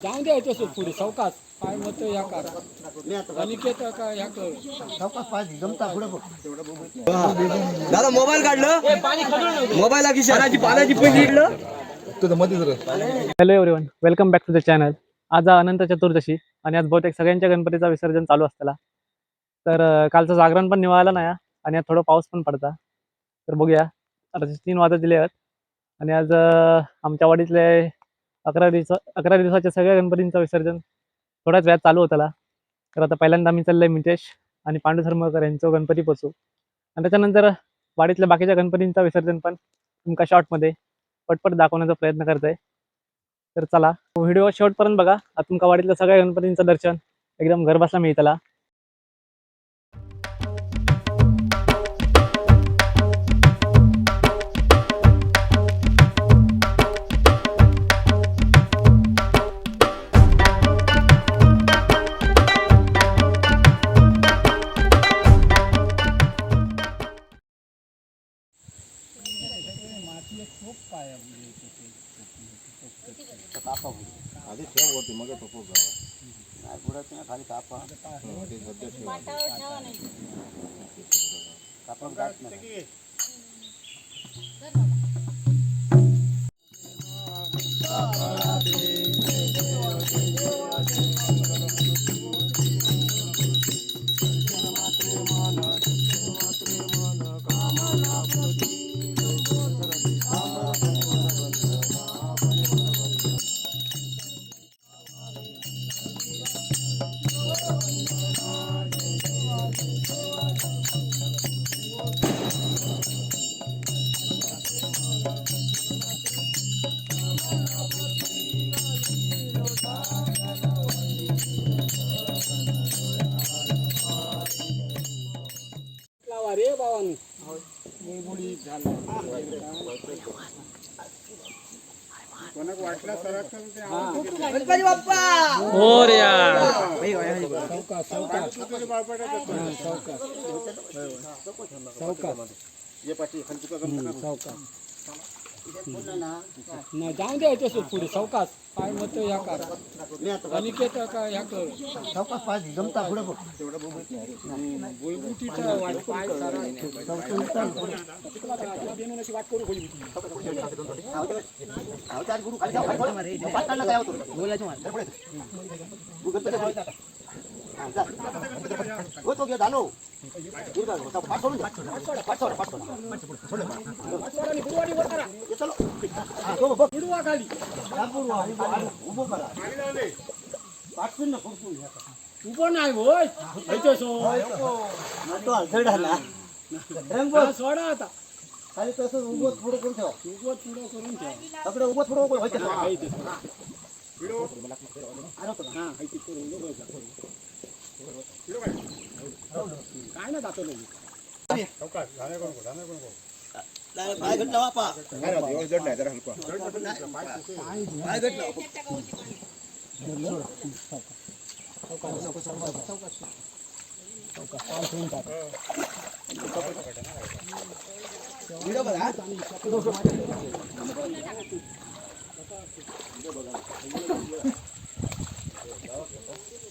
जाऊन द्यायचं असं पुढे सावकाश काय मत या करा अनिकेत का ह्या कर दादा मोबाईल काढलं? मोबाईल खिशाची पाण्याची पैसे इकडलं hello everyone welcome back to the channel आज अनंत चतुर्दशी आणि आज बहुतेक सगळ्यांच्या गणपतीचा विसर्जन चालू असताना तर कालचं जागरण पण निवाळलं नाही. आणि आज थोडं पाऊस पण पडता. तर बघूया. आता तीन वाजत दिले आहेत. आणि आज आमच्या वाडीतले अकरा दिवसा अकरा दिवसाच्या सगळ्या गणपतींचं विसर्जन. थोड्याच वेळात चालू होताला. तर आता पहिल्यांदा मी चाललंय मितेश आणि पांडू धर्मकर यांचं गणपती पोचू आणि त्याच्यानंतर वाडीतल्या बाकीच्या गणपतींचं विसर्जन पण तुमका शॉर्टमध्ये पटपट दाखवण्याचा प्रयत्न करतोय. तर चला व्हिडिओ शेवटपर्यंत बघा. आता तुमका वाडीतल्या सगळ्या गणपतींचं दर्शन एकदम घरबसला मिळतला. कोणाक वाटला सरात तर ते सावकाश सावकाश. हा, सावकाश. सावकाश. सावकाश. ना जाऊन द्यायचं असं पुढे सावकाश. काय मत या करा अनिकेत का ह्या कर बुळबुटीचा वाट पाय सारा. वाट करू खाली उभं नाही होय ऐकतो सो हा, सोडा आता खाली तसं उभं थोडं करून ठेवा उभं पुढं करून ठेवा सगळं उभं थोडं उभं व्हायचं हा, इथे सोडा. हा, इथे करून उभं जा. काय ना दाखवलं मी. पाय घटला बापा पाय घटला व्हिडिओ बघा निरंजनजी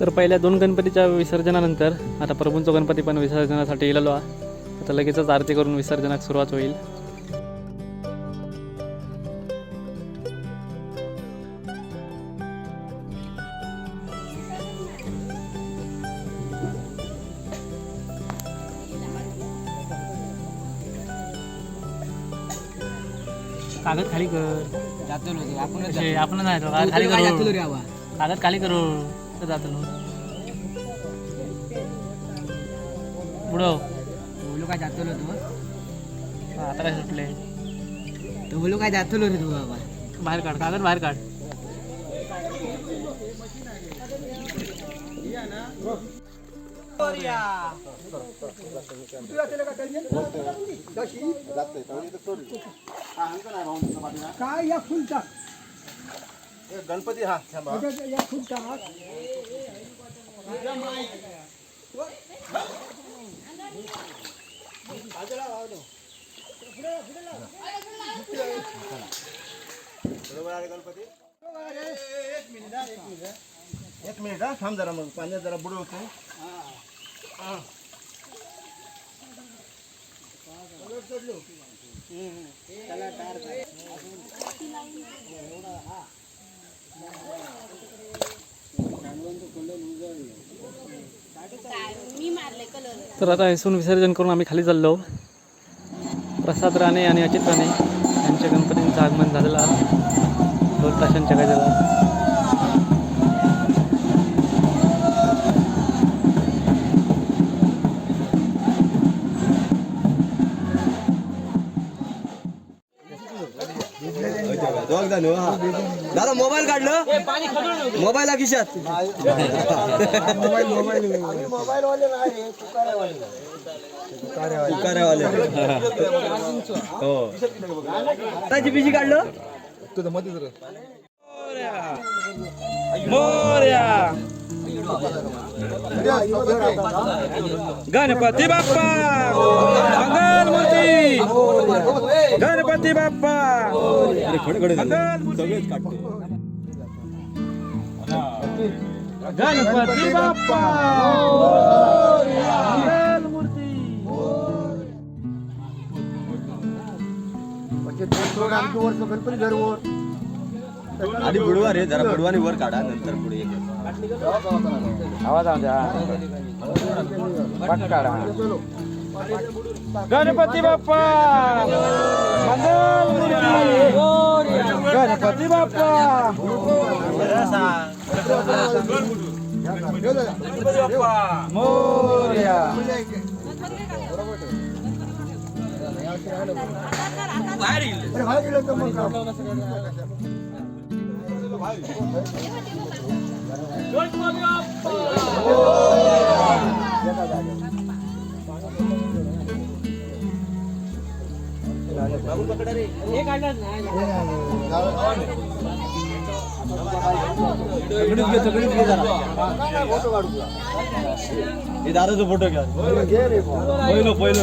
तर पहिल्या दोन गणपतीच्या विसर्जनानंतर आता प्रभूंचा गणपती पण विसर्जनासाठी इलेलो आता लगेचच आरती करून विसर्जनाक सुरुवात होईल. खाली कर आपण आपण नाही तो, खाली करू कागद खाली करू तर जातो बुडव बोलू काय जातलो तू? आता काय सुटले तो बोलू काय जातलो रे तू बाबा? बाहेर काढ. कागद बाहेर काढ. काय या फुलचा गणपती हा या टाक बरोबर आहे गणपती एक मिनिट हा, एक मिनिट एक मिनिट हा थांब जरा मग. पाण्यात जरा बुडवतो तर आता इथून विसर्जन करून आम्ही खाली चाललो. प्रसाद राणे आणि अजित राणे यांच्या गणपतींचं आगमन झालेलं दोन तासांच्या झालं जण हा. दादा मोबाईल काढलं? मोबाईल हा खिशात मोबाईल मोबाईल मोबाईल वाले नाही तुकाऱ्यावाले हो. दादाची पिशी काढलं? गणपती बाप्पा! मंगल मूर्ती! गणपती बाप्पा! गणपती बाप्पा! मंगल मूर्ती! आधी बुडवा रे जरा बुडवाने वर काढा नंतर पुढे आवाज आमच्या पटकारा गणपती बाप्पा मंगल मूर्ती गणपती बाप्पा मोर्या हे दादाचा फोटो घ्या पहिलो पहिलो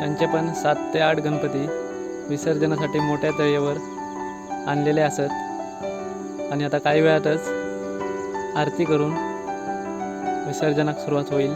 यांचे पण सात ते आठ गणपती विसर्जनासाठी मोठ्या तळीवर आणलेले असत. आणि आता काही वेळातच आरती करून विसर्जनाक सुरुवात होईल.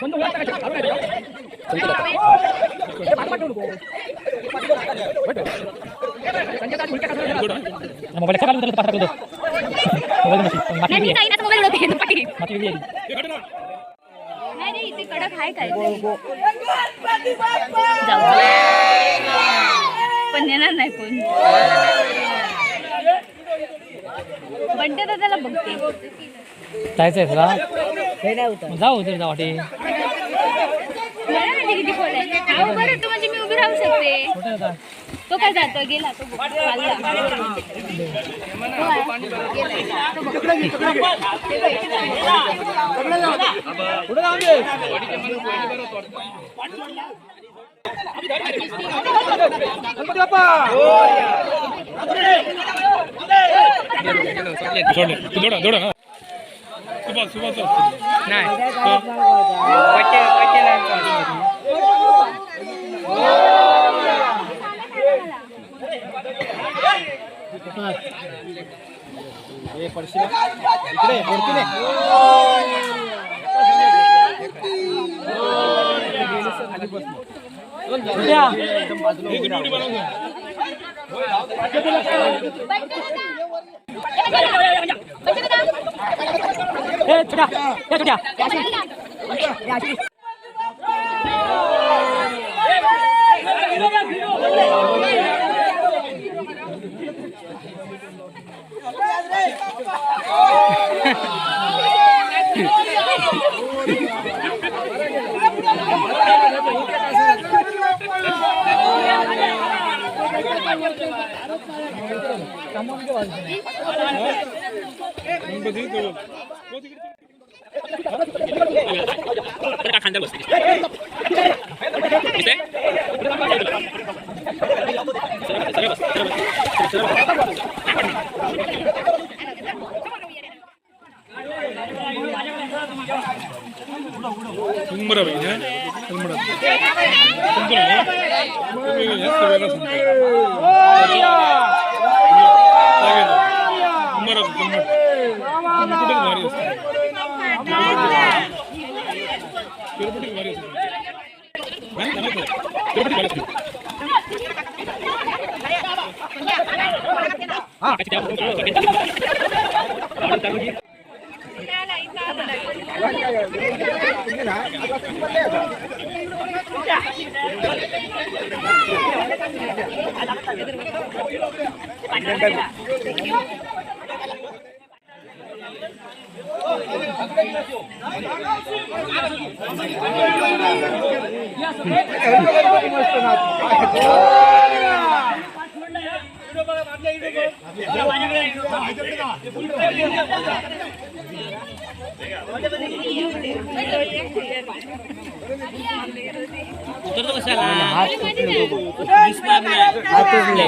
फोटो काढताय नाही मी ताईनाच मोबाईल उडवते दुपारी. नाही कडक आहे काय पण येणार नाही कोण बंटे दादाला बघते जायचं आहे तुला जाऊ तर जाऊ वाटे Tuh kan, tuh gila, tuh 수박 수박 수 나이 어째 어째 나왔어 ये पड़सी में इकड़े पड़ती ने क्या एक ड्यूटी बनाऊंगा 야, 조리야. 야, 조리야. 야, 시리. 야, 시리. 한번 더 내가 간다고 했어. 동물아비냐? 동물아비. 동물아비. 동물아비. 동물아비. Ah,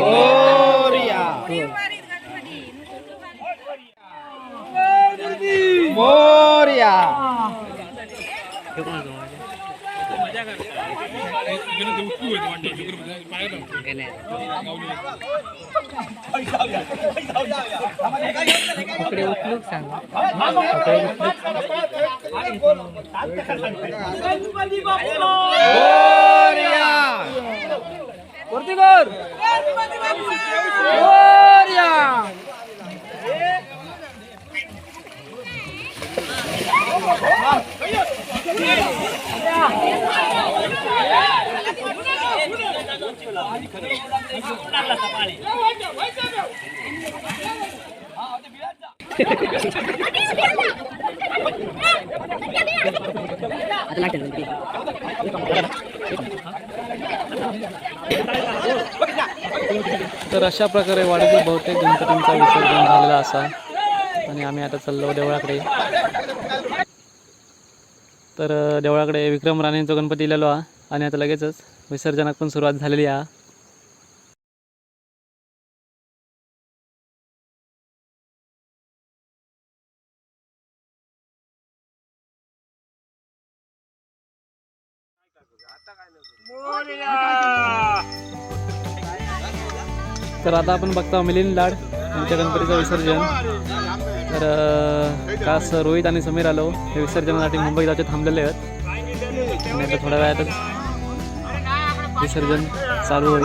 Oh, ya. हे कोणाचं इकडे उठलूक सांग? वरती कर! तर अशा प्रकारे वाढतो बहुतेक गणपतींचा विसर्जन झालेला असा. आणि आम्ही आता चाललो देवळाकडे. तर देवळाकडे विक्रम राणेंचा गणपती इलेलो हा आणि आता लगेचच विसर्जनात पण सुरुवात झालेली आहे. तर आता आपण बघतो मिलिंद लाड यांच्या गणपतीचं विसर्जन. तर का सर रोहित आणि समीर आलो. हे विसर्जनासाठी मुंबई जाते थांबलेले आहेत. आणि आता थोड्या वेळातच विसर्जन चालू होईल.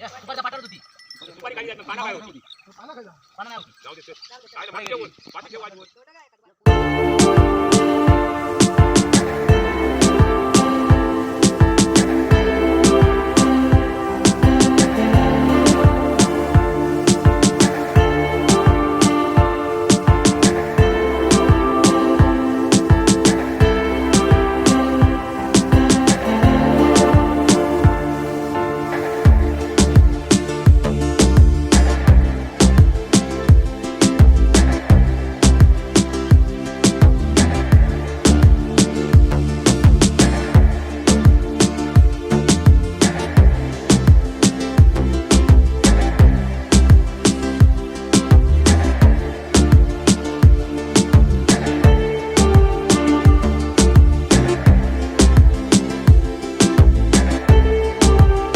दुपारचा पाठवत होती. दुपारी काही जायचं, पानं काय होती? पानं नाही होती. जाऊ दे सर. काय नाही, भात ठेवून, भात ठेवून.